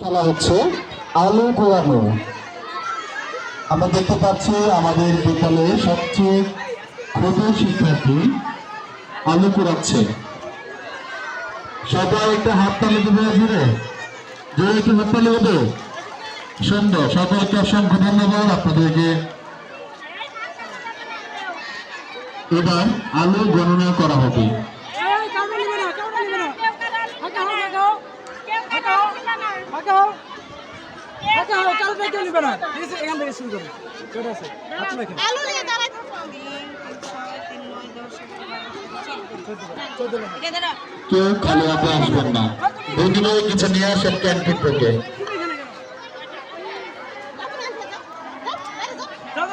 খেলা হচ্ছে আলু কোয়ানো আমরা দেখতে পাচ্ছি আমাদের বিদ্যালয়ে সবচেয়ে ক্ষুদ্র শিক্ষার্থী আলু কুড়াচ্ছে সবাই একটা হাত তালি দেবে জুড়ে জোরে একটু হাত তালি দেবে সুন্দর সকলকে অসংখ্য ধন্যবাদ আপনাদেরকে। এবার আলু গণনা করা হবে এই কাউকে নিবে না কাউকে নিবে না হাঁকা হাঁকা গাও হাঁকাও হাঁকাও কাউকে কেউ নিবে না। ঠিক আছে এখান থেকে শুরু করুন ঠিক আছে। এটা দাঁড়া কেউ খালি হাতে আসবেন না। দুজনে কিছু নিয়ে আসেন ক্যান্টিন থেকে। যাও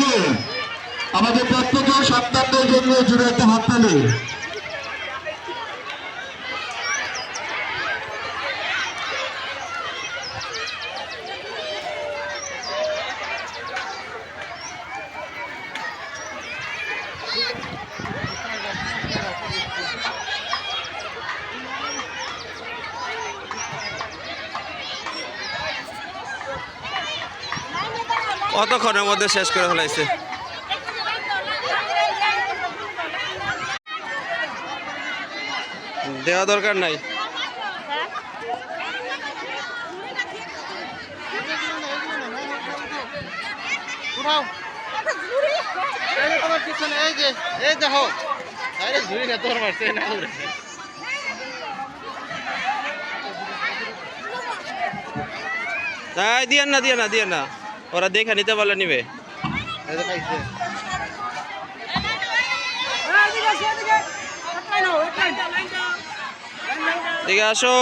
তো আমাদের প্রত্যেকের সন্তানদের জন্য জুড়ে একটা হাততালি কতক্ষণের মধ্যে শেষ করে ফেলাইছে? দেওয়া দরকার নাই। এই যে এই দেখো। ঝুড়ি না তোর মারছে না তাই দিয়ে না দিয়ে না দিয়ে না। ওরা দেখে নিতে পারলে নিবে। এই দিকে আসো।